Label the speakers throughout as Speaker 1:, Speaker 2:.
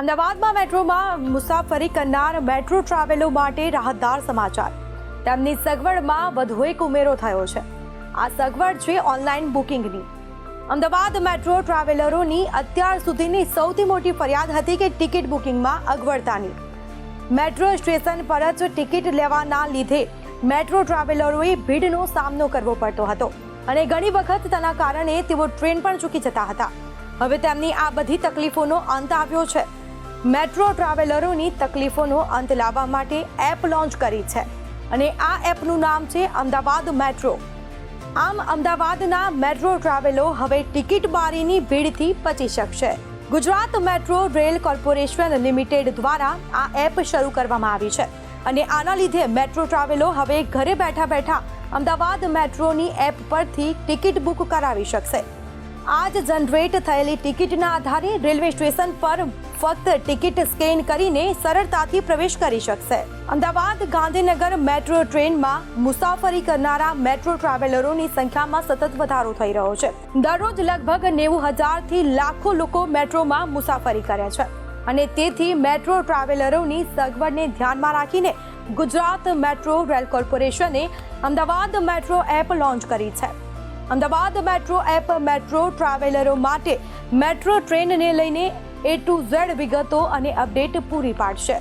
Speaker 1: અમદાવાદમાં મેટ્રોમાં મુસાફરી કરનાર મેટ્રો ટ્રાવેલો માટે રાહતદાર સમાચાર. તેમની સગવડમાં વધુ એક ઉમેરો થયો છે. આ સગવડ છે ઓનલાઈન બુકિંગની. અમદાવાદ મેટ્રો ટ્રાવેલરોની અત્યાર સુધીની સૌથી મોટી ફરિયાદ હતી કે ટિકિટ બુકિંગમાં અગવડતાની. મેટ્રો સ્ટેશન પર જ ટિકિટ લેવાના લીધે મેટ્રો ટ્રાવેલરોએ ભીડનો સામનો કરવો પડતો હતો અને ઘણી વખત તેના કારણે તેઓ ટ્રેન પણ ચૂકી જતા હતા. હવે તેમની આ બધી તકલીફોનો અંત આવ્યો છે. મેટ્રો ટ્રાવેલરોની તકલીફોનો અંત લાવવા માટે એપ લોન્ચ કરી છે અને આ એપનું નામ છે અમદાવાદ મેટ્રો. આમ અમદાવાદના મેટ્રો ટ્રાવેલો હવે ટિકિટ બારીની ભીડથી બચી શકશે. Gujarat metro rail corporation limited દ્વારા આ એપ શરૂ કરવામાં આવી છે અને આના લીધે મેટ્રો ટ્રાવેલો હવે ઘરે બેઠા બેઠા અમદાવાદ મેટ્રોની એપ પરથી ટિકિટ બુક કરાવી શકશે. આજ જનરેટ થયેલી ટિકિટના આધારે રેલવે સ્ટેશન પર ફક્ત ટિકિટ સ્કેન કરીને સરળતાથી પ્રવેશ કરી શકશે. અમદાવાદ ગાંધીનગર મેટ્રો ટ્રેનમાં મુસાફરી કરનારા મેટ્રો ટ્રાવેલરોની સંખ્યામાં સતત વધારો થઈ રહ્યો છે. દરરોજ લગભગ નેવું હજારથી લાખો લોકો મેટ્રોમાં મુસાફરી કરે છે. અને તેથી મેટ્રો ટ્રાવેલરોની સગવડને ધ્યાનમાં રાખીને ગુજરાત મેટ્રો રેલ કોર્પોરેશને અમદાવાદ મેટ્રો એપ લોન્ચ કરી છે. અમદાવાદ મેટ્રો એપ મેટ્રો ટ્રાવેલરો માટે મેટ્રો ટ્રેનને લઈને એ ટુ ઝેડ વિગતો અને અપડેટ પૂરી પાડશે.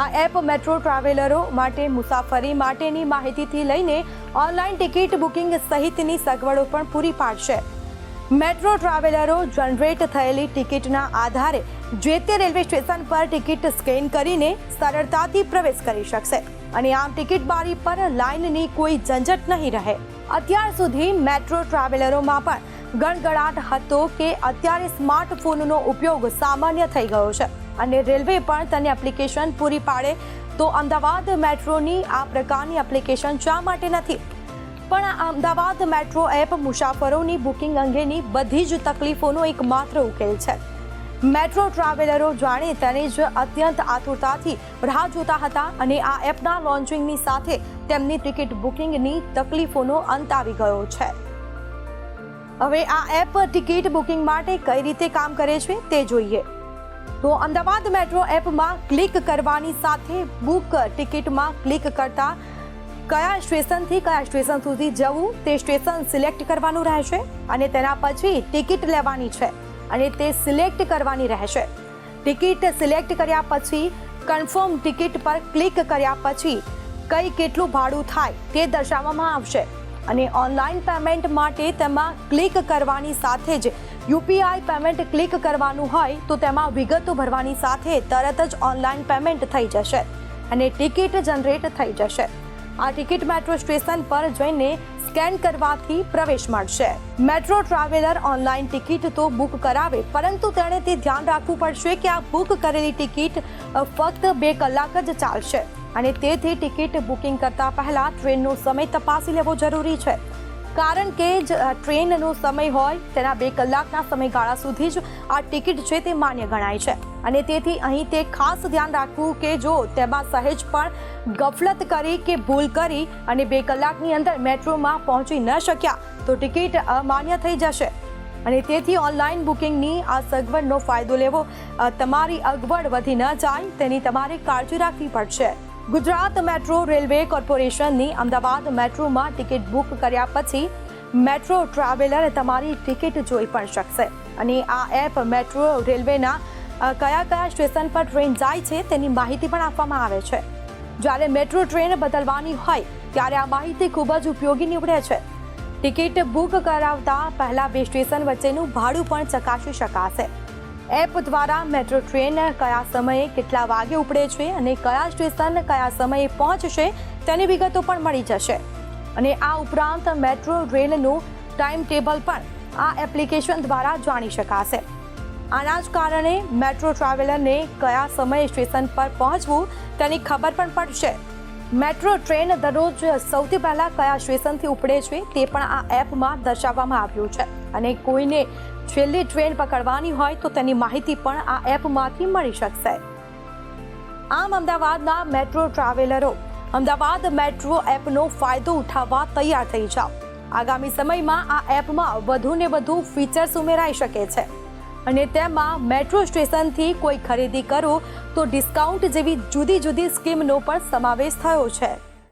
Speaker 1: આ એપ મેટ્રો ટ્રાવેલરો માટે મુસાફરી માટેની માહિતીથી લઈને ઓનલાઈન ટિકિટ બુકિંગ સહિતની સગવડો પણ પૂરી પાડશે. મેટ્રો ટ્રાવેલરો જનરેટ થયેલી ટિકિટના આધારે જે તે રેલવે સ્ટેશન પર ટિકિટ સ્કેન કરીને સરળતાથી પ્રવેશ કરી શકશે અને આમ ટિકિટ બારી પર લાઇનની કોઈ ઝંઝટ નહીં રહે. અત્યાર સુધી મેટ્રો ટ્રાવેલરોમાં પણ ગણગડાટ હતો કે અત્યારે સ્માર્ટફોનનો ઉપયોગ સામાન્ય થઈ ગયો છે. અને રેલવે પણ તેની એપ્લિકેશન પૂરી પાડે તો અમદાવાદ મેટ્રોની આ પ્રકારની એપ્લિકેશન શા માટે નથી? પણ અમદાવાદ મેટ્રો એપ મુસાફરોની બુકિંગ અંગેની બધી જ તકલીફોનો એકમાત્ર ઉકેલ છે. મેટ્રો ટ્રાવેલરો જાણે તેને જ અત્યંત આતુરતાથી રાહ જોતા હતા અને આ એપના લોન્ચિંગની સાથે તેમની ટિકિટ બુકિંગની તકલીફોનો અંત આવી ગયો છે. હવે આ એપ ટિકિટ બુકિંગ માટે કઈ રીતે કામ કરે છે તે જોઈએ. તો અમદાવાદ મેટ્રો એપમાં ક્લિક કરવાની સાથે બુક ટિકિટમાં ક્લિક કરતા કયા સ્ટેશનથી કયા સ્ટેશન સુધી જવું તે સ્ટેશન સિલેક્ટ કરવાનું રહેશે અને તેના પછી ટિકિટ લેવાની છે. અને તે સિલેક્ટ કરવાની રહેશે. ટિકિટ સિલેક્ટ કર્યા પછી, કન્ફર્મ ટિકિટ પર ક્લિક કર્યા પછી કઈ કેટલું ભાડું થાય તે દર્શાવવામાં આવશે. અને ઓનલાઈન પેમેન્ટ માટે તેમાં ક્લિક કરવાની સાથે જ યુપીઆઈ પેમેન્ટ ક્લિક કરવાનું હોય તો તેમાં વિગતો ભરવાની સાથે તરત જ ઓનલાઈન પેમેન્ટ થઈ જશે અને ટિકિટ જનરેટ થઈ જશે. આ ટિકિટ મેટ્રો સ્ટેશન પર જઈને સ્કેન કરવાથી પ્રવેશ મળશે મેટ્રો ટ્રાવેલર ઓનલાઈન ટિકિટ તો બુક કરાવે, પરંતુ તેણે તે ધ્યાન રાખવું પડશે કે આ બુક કરેલી ટિકિટ ફક્ત બે કલાક જ ચાલશે. અને તેથી ટિકિટ બુકિંગ કરતા પહેલા ટ્રેનનો સમય તપાસી લેવો જરૂરી છે. કારણ કે જ ટ્રેનનો સમય હોય, તેના બે કલાકના સમયગાળા સુધી જ આ ટિકિટ છે તે માન્ય ગણાય છે. અને તેથી અહીં તે ખાસ ધ્યાન રાખવું કે જો તેમાં સહેજ પણ ગફલત કરી કે ભૂલ કરી અને બે કલાકની અંદર મેટ્રોમાં પહોંચી ન શક્યા, તો ટિકિટ અમાન્ય થઈ જશે. અને તેથી ઓનલાઈન બુકિંગની આ સગવડનો ફાયદો લેવો તમારી અગવડ વધી ન જાય તેની તમારે કાળજી રાખવી પડશે. ગુજરાત મેટ્રો રેલવે કોર્પોરેશનની અમદાવાદ મેટ્રોમાં ટિકિટ બુક કર્યા પછી મેટ્રો ટ્રાવેલર તમારી ટિકિટ જોઈ પણ શકશે. અને આ એપ મેટ્રો રેલવેના કયા કયા સ્ટેશન પર ટ્રેન જાય છે તેની માહિતી પણ આપવામાં આવે છે. જ્યારે મેટ્રો ટ્રેન બદલવાની હોય, ત્યારે આ માહિતી ખૂબ જ ઉપયોગી નીવડે છે. ટિકિટ બુક કરાવતા પહેલા બે સ્ટેશન વચ્ચેનું ભાડું પણ ચકાસી શકાશે. એપ દ્વારા મેટ્રો ટ્રેન કયા સમયે કેટલા વાગે ઉપડે છે અને કયા સ્ટેશન કયા સમયે પહોંચશે તેની વિગતો પણ મળી જશે. અને આ ઉપરાંત મેટ્રો રેલનું ટાઈમ ટેબલ પણ આ એપ્લિકેશન દ્વારા જાણી શકાશે. આના જ કારણે મેટ્રો ટ્રાવેલરને કયા સમયે સ્ટેશન પર પહોંચવું તેની ખબર પણ પડશે. મેટ્રો ટ્રેન દરરોજ સૌથી પહેલા કયા સ્ટેશનથી ઉપડે છે તે પણ આ એપમાં દર્શાવવામાં આવ્યું છે. અને કોઈને છેલ્લી ટ્રેન પકડવાની હોય તો તેની માહિતી પણ આ એપમાંથી મળી શકશે. આમ અમદાવાદના મેટ્રો ટ્રાવેલરો, અમદાવાદ મેટ્રો એપનો ફાયદો ઉઠાવવા તૈયાર થઈ જાઓ. આગામી સમયમાં આ એપમાં વધુ ને વધુ ફીચર્સ ઉમેરાઈ શકે છે. અને તેમાં મેટ્રો સ્ટેશનથી કોઈ ખરીદી કરો તો ડિસ્કાઉન્ટ જેવી જુદી જુદી સ્કીમનો પણ સમાવેશ થયો છે.